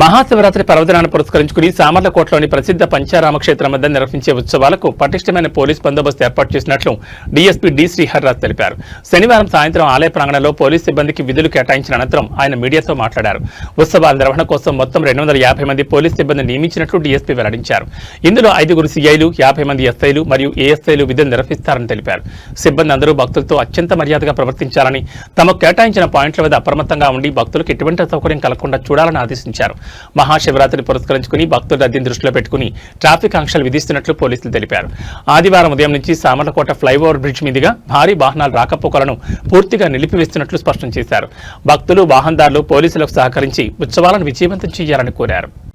మహాశివరాత్రి పర్వదినాన్ని పురస్కరించుకుని సామర్లకోటలోని ప్రసిద్ధ పంచారామ క్షేత్రం వద్ద నిర్వహించే ఉత్సవాలకు పటిష్టమైన పోలీస్ బందోబస్తు ఏర్పాటు చేసినట్లు డీఎస్పీ డి శ్రీహర్రాజ్ తెలిపారు. శనివారం సాయంత్రం ఆలయ ప్రాంగణంలో పోలీస్ సిబ్బందికి విధులు కేటాయించిన అనంతరం ఆయన మీడియాతో మాట్లాడారు. ఉత్సవాల నిర్వహణ కోసం మొత్తం రెండు వందల యాభై మంది పోలీస్ సిబ్బంది నియమించినట్లు డీఎస్పీ వెల్లడించారు. ఇందులో ఐదుగురు సీఐలు యాభై మంది ఎస్ఐలు మరియు ఏఎస్ఐలు విధులు నిర్వహిస్తారని తెలిపారు. సిబ్బంది అందరూ భక్తులతో అత్యంత మర్యాదగా ప్రవర్తించాలని తమకు కేటాయించిన పాయింట్ల వద్ద అప్రమత్తంగా ఉండి భక్తులకు ఎటువంటి సౌకర్యం కలగకుండా చూడాలని ఆదేశించారు. మహాశివరాత్రిని పురస్కరించుకుని భక్తుల రద్దీని దృష్టిలో పెట్టుకుని ట్రాఫిక్ ఆంక్షలు విధిస్తున్నట్లు పోలీసులు తెలిపారు. ఆదివారం ఉదయం నుంచి సామర్లకోట ఫ్లైఓవర్ బ్రిడ్జ్ మీదుగా భారీ వాహనాల రాకపోకలను పూర్తిగా నిలిపివేస్తున్నట్లు స్పష్టం చేశారు. భక్తులు వాహనదారులు పోలీసులకు సహకరించి ఉత్సవాలను విజయవంతం చేయాలని కోరారు.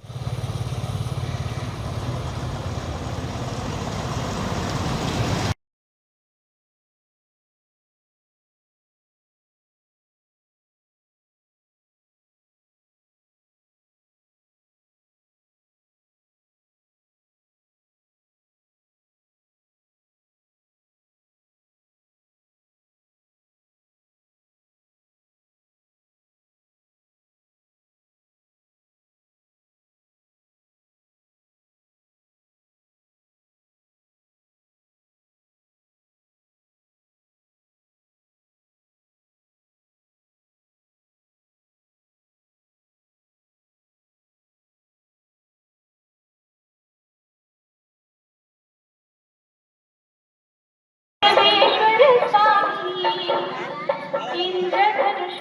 இந்திரதனுஷ்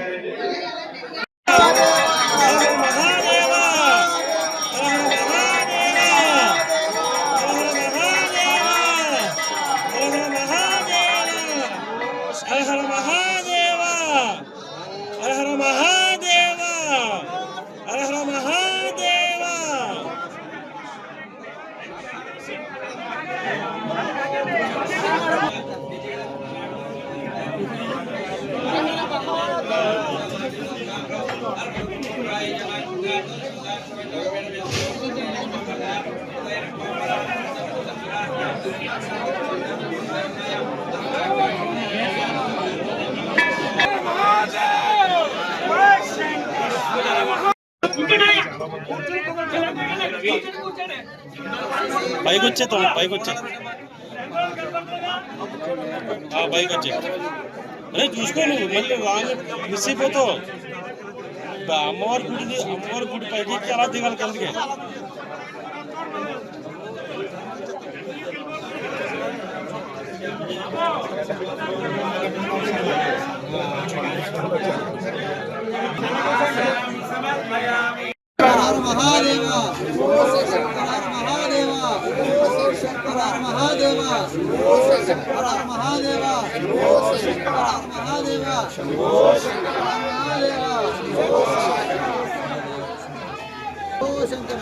పైకి వచ్చే తమ్ముడు పైకి వచ్చే ఆ, పైకి వచ్చే అరే చూసుకో నువ్వు మళ్ళీ రాంగ్ మిస్ అయిపోతావు బా, అమ్మవారి గుడి అమ్మవారి గుడి పైకి ఎక్కి అలా దిగాలి కిందకి హర మహాదేవ హర మహాదేవ. మహాదేవ. మహాదేవ. మహాదేవ శంకర.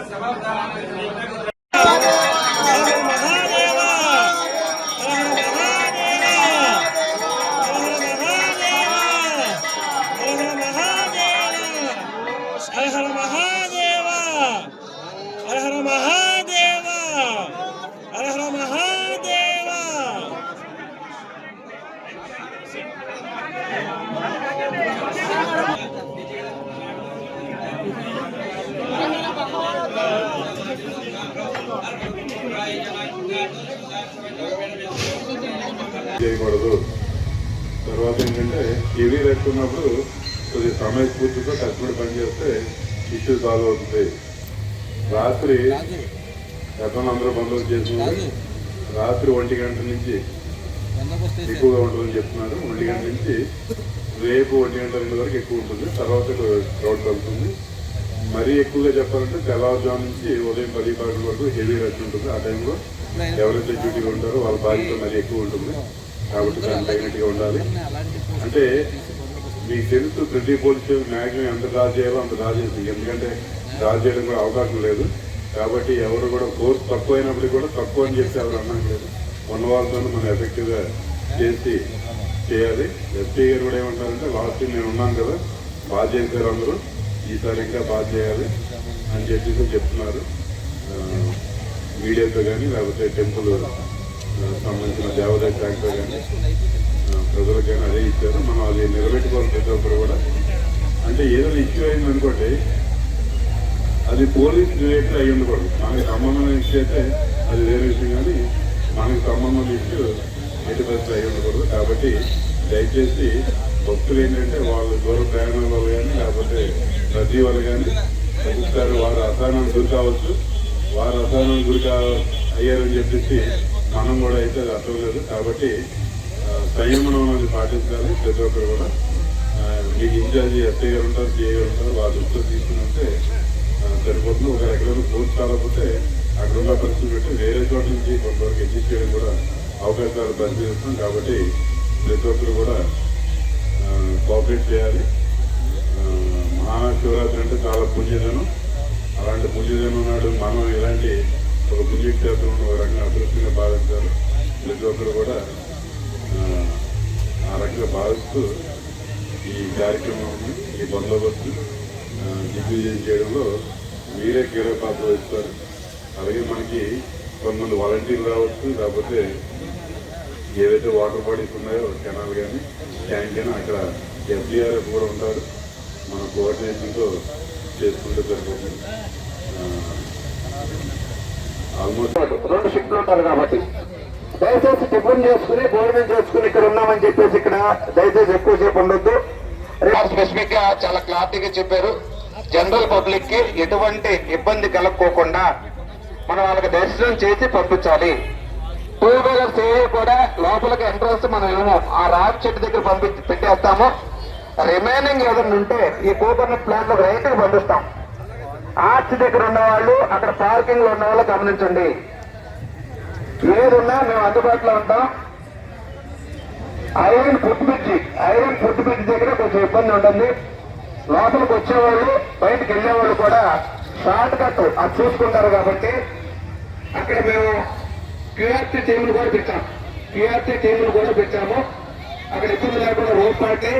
సంరక్షణ తర్వాత ఏంటంటే టీవీ పెట్టుకున్నప్పుడు కొద్దిగా సమయస్ఫూర్తితో కష్టపడి పనిచేస్తే ఇష్యూ సాల్వ్ అవుతుంది. రాత్రి గతంలో అందరూ బంధువులు చేస్తున్నారు రాత్రి ఒంటి గంట నుంచి ఎక్కువగా ఉంటుందని చెప్తున్నారు. ఒంటి గంట నుంచి రేపు ఒంటి గంట రెండు వరకు ఎక్కువ ఉంటుంది. తర్వాత క్రౌడ్ తగ్గుతుంది మరీ ఎక్కువగా చెప్పాలంటే తెల్లవారుజాము నుంచి ఉదయం పది పదకొండు వరకు హెవీ రష్ ఉంటుంది. ఆ టైంలో ఎవరైతే డ్యూటీగా ఉంటారో వాళ్ళ బాధ్యత మరీ ఎక్కువ ఉంటుంది. కాబట్టి దాని తగినట్టుగా ఉండాలి. అంటే మీకు తెలుసు ప్రతి పోలీస్ మ్యాక్సిమం ఎంత డ్రా చేయాలో అంత డ్రా చేస్తుంది. ఎందుకంటే డ్రా చేయడం కూడా అవకాశం లేదు. కాబట్టి ఎవరు కూడా కోర్స్ తక్కువ అయినప్పటికీ కూడా తక్కువ అని చెప్పి ఎవరు అన్నాం లేదు. ఉన్న వాళ్ళతో మనం ఎఫెక్టివ్గా చేసి చేయాలి. ఎస్పీ గారు కూడా ఏమంటారంటే లాస్ట్ నేను ఉన్నాను కదా బాగా చేశారు అందరూ ఈసారి ఇంకా బాగా చేయాలి అని చెప్పి చెప్తున్నారు. మీడియాతో కానీ లేకపోతే టెంపుల్ ఆ, సంబంధించిన దేవాదాయ ట్రాక్టర్ కానీ ప్రజలకు కానీ అదే ఇచ్చారు. మనం అది నిలబెట్టుకోవాలి ప్రతి ఒక్కరు కూడా. అంటే ఏదైనా ఇష్యూ అయింది అనుకోండి అది పోలీస్ రిలేటెడ్ అయ్యి ఉండకూడదు. మనకి సంబంధం ఇష్యూ అయితే అది వేరే విషయం కానీ మనకి సంబంధం ఇష్యూ ఎటు పరిస్థితులు అయ్యి ఉండకూడదు. కాబట్టి దయచేసి భక్తులు ఏంటంటే వాళ్ళు దూర ప్రయాణాల వల్ల కానీ లేకపోతే ప్రతి వల్ల కానీ ఒక్కొక్కసారి వారు అసహనం గురి కావచ్చు. వారు అసహనం గురి కా అయ్యారని చెప్పేసి మనం కూడా అయితే అది అర్థం కాబట్టి సంయమనం అనేది పాటించాలి. ప్రతి ఒక్కరు కూడా. మీకు ఇన్ఛార్జి ఎస్ఐ గారు ఉంటారు సిఐ గారు ఉంటారు వాళ్ళ దృష్టిలో తీసుకుని ఉంటే సరిపోతుంది. ఒక ఎక్కడైనా పూర్తి కాకపోతే అక్కడ ఉన్న పరిస్థితి పెట్టి వేరే చోట నుంచి కొంతవరకు అడ్జస్ట్ చేయడం కూడా అవకాశాలు పరిశీలిస్తున్నాం. కాబట్టి ప్రతి ఒక్కరు కూడా కోఆపరేట్ చేయాలి. మహాశివరాత్రి అంటే చాలా పుణ్యదనం. అలాంటి పుణ్యదనం నాడు మనం ఇలాంటి ఒక పుణ్యక్షేత్రం ఒక రకంగా అదృష్టంగా భావించారు ప్రతి ఒక్కరు కూడా ఆ, రకంగా భావిస్తూ ఈ కార్యక్రమాన్ని ఈ బందోబస్తు దిగ్విజయం చేయడంలో మీరే కీలక పాత్ర వహిస్తారు అలాగే మనకి కొంతమంది వాలంటీర్లు రావచ్చు లేకపోతే ఏవైతే వాటర్ బాడీస్ ఉన్నాయో కెనాల్ కానీ ట్యాంక్ కానీ అక్కడ ఎఫ్డిఆర్ఎఫ్ కూడా ఉంటారు మన కోఆర్డినేషన్తో చేసుకుంటే సరిపోతుంది రెండు షిఫ్ట్లు ఉంటారు కాబట్టి. దయచేసి టిఫిన్ చేసుకుని భోజనం చేసుకుని ఇక్కడ ఉన్నామని చెప్పేసి ఇక్కడ దయచేసి ఎక్కువ సేపు ఉండొద్దు. స్పెసిఫిక్గా చాలా క్లారిటీగా చెప్పారు. జనరల్ పబ్లిక్కి ఎటువంటి ఇబ్బంది కలగకోకుండా మనం వాళ్ళకి దర్శనం చేసి పంపించాలి. టూ వీలర్స్ ఏవి కూడా లోపలికి ఎంట్రన్స్ మనం ఏమో ఆ రాక్ చెట్టు దగ్గర పంపించి పెట్టేస్తాము. రిమైనింగ్ ఏదైనా ఉంటే ఈ కోకోనట్ ప్లాంట్లో పంపిస్తాం. ఆర్చ్ దగ్గర ఉన్న వాళ్ళు అక్కడ పార్కింగ్లో ఉన్న వాళ్ళు గమనించండి. ఏదున్నా మేము అందుబాటులో ఉంటాం. Iron foot bridge iron foot bridge దగ్గర కొంచెం ఇబ్బంది ఉంటుంది. లోపలికి వచ్చేవాళ్ళు బయటకు వెళ్ళేవాళ్ళు కూడా షార్ట్ కట్ అది చూసుకుంటారు కాబట్టి అక్కడ మేము క్యూఆర్టీ టీములు కూడా పెట్టాం. క్యూఆర్టీ టీములు కూడా పెట్టాము. అక్కడ ఇబ్బంది లేకుండా రోడ్ పార్టీ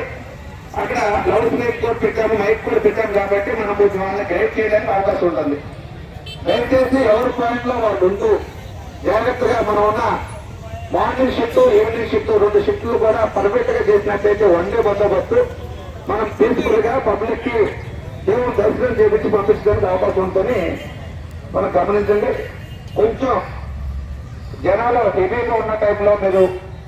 అక్కడ లౌడ్ స్పీకర్ కూడా పెట్టాము మైక్ కూడా పెట్టాము కాబట్టి మనం కొంచెం వాళ్ళని గైడ్ చేయడానికి అవకాశం ఉంటుంది. దయచేసి ఎవరి పాయింట్లో వాళ్ళు ఉంటూ జాగ్రత్తగా మనం ఉన్న మార్నింగ్ షిఫ్ట్ ఈవినింగ్ షిఫ్ట్ రెండు షిఫ్ట్లు కూడా పర్ఫెక్ట్గా చేసినట్లయితే వన్ డే బందోబస్తు మనం పీస్ఫుల్గా పబ్లిక్కి దేవుడు దర్శనం చేపించి పంపించడానికి అవకాశం ఉంటుంది మనం గమనించండి. కొంచెం జనాలు హెవీగా ఉన్న టైంలో మీరు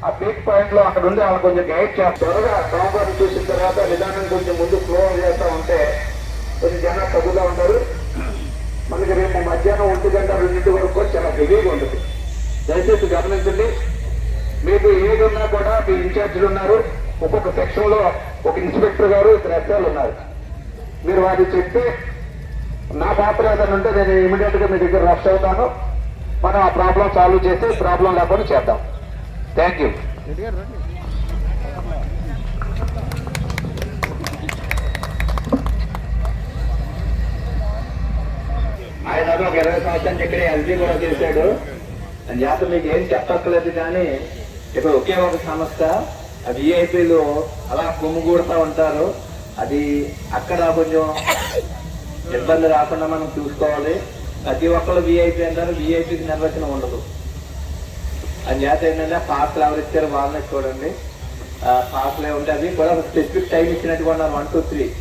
ఆ పీక్ పాయింట్లో అక్కడ ఉండి వాళ్ళు కొంచెం గైడ్ చేస్తారు త్వరగా స్వామివారిని చూసిన తర్వాత నిదానం కొంచెం ముందు ఫ్లో చేస్తా ఉంటే కొంచెం జనాలు తగ్గుతూ ఉంటారు. మనకి రేపు మధ్యాహ్నం ఒంటి గంట రెండింటి వరకు కూడా చాలా హెవీగా ఉంటుంది. దయచేసి గమనించండి. మీకు ఏది ఉన్నా కూడా మీ ఇన్ఛార్జీలు ఉన్నారు. ఒక్కొక్క సెక్షన్లో ఒక ఇన్స్పెక్టర్ గారు ఇద్దరు ఎస్ఐలు ఉన్నారు. మీరు వారికి చెప్తే నా పాత్ర ఏదైనా ఉంటే నేను ఇమీడియట్గా మీ దగ్గర రష్ అవుతాను. మనం ఆ ప్రాబ్లం సాల్వ్ చేసి ప్రాబ్లం లేకుండా చేద్దాం. థ్యాంక్ యూ ఆయన ఒక ఇరవై సంవత్సరానికి ఇక్కడ ఎల్జీ కూడా చేశాడు. జాతర మీకు ఏం చెప్పక్కర్లేదు కానీ ఇక్కడ ఒకే ఒక సంస్థ ఆ విఐపీలు అలా కొమ్ముగూడుతూ ఉంటారు. అది అక్కడ కొంచెం ఇబ్బంది రాకుండా మనం చూసుకోవాలి. ప్రతి ఒక్కరు విఐపీ అంటారు విఐపీకి నిర్వచనం ఉండదు. చేత ఏంటంటే పార్సల్ ఎవరు ఇచ్చారు వాళ్ళని చూడండి పార్సల్ ఏముంటే అది కూడా ఒక స్పెసిఫిక్ టైం ఇచ్చినట్టుగా ఉన్నారు. One two three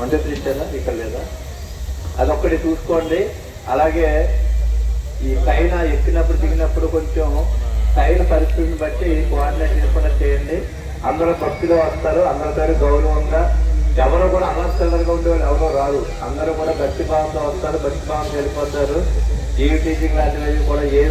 one two three ఇచ్చారా? ఇక్కడ లేదా? అదొక్కటి చూసుకోండి. అలాగే ఈ పైన ఎక్కినప్పుడు దిగినప్పుడు కొంచెం పైన పరిస్థితిని బట్టి కోఆర్డినేట్ చేసుకుని చేయండి. అందరూ భక్తిగా వస్తారు. అందరితో గౌరవంగా ఎవరు కూడా అనవసరంగా ఉండేవాళ్ళు ఎవరో రారు. అందరూ కూడా భక్తి భావంతో వస్తారు. భక్తి భావంతో వెళ్ళిపోతారు. ఈ టీచింగ్ లాంటివి కూడా ఏమి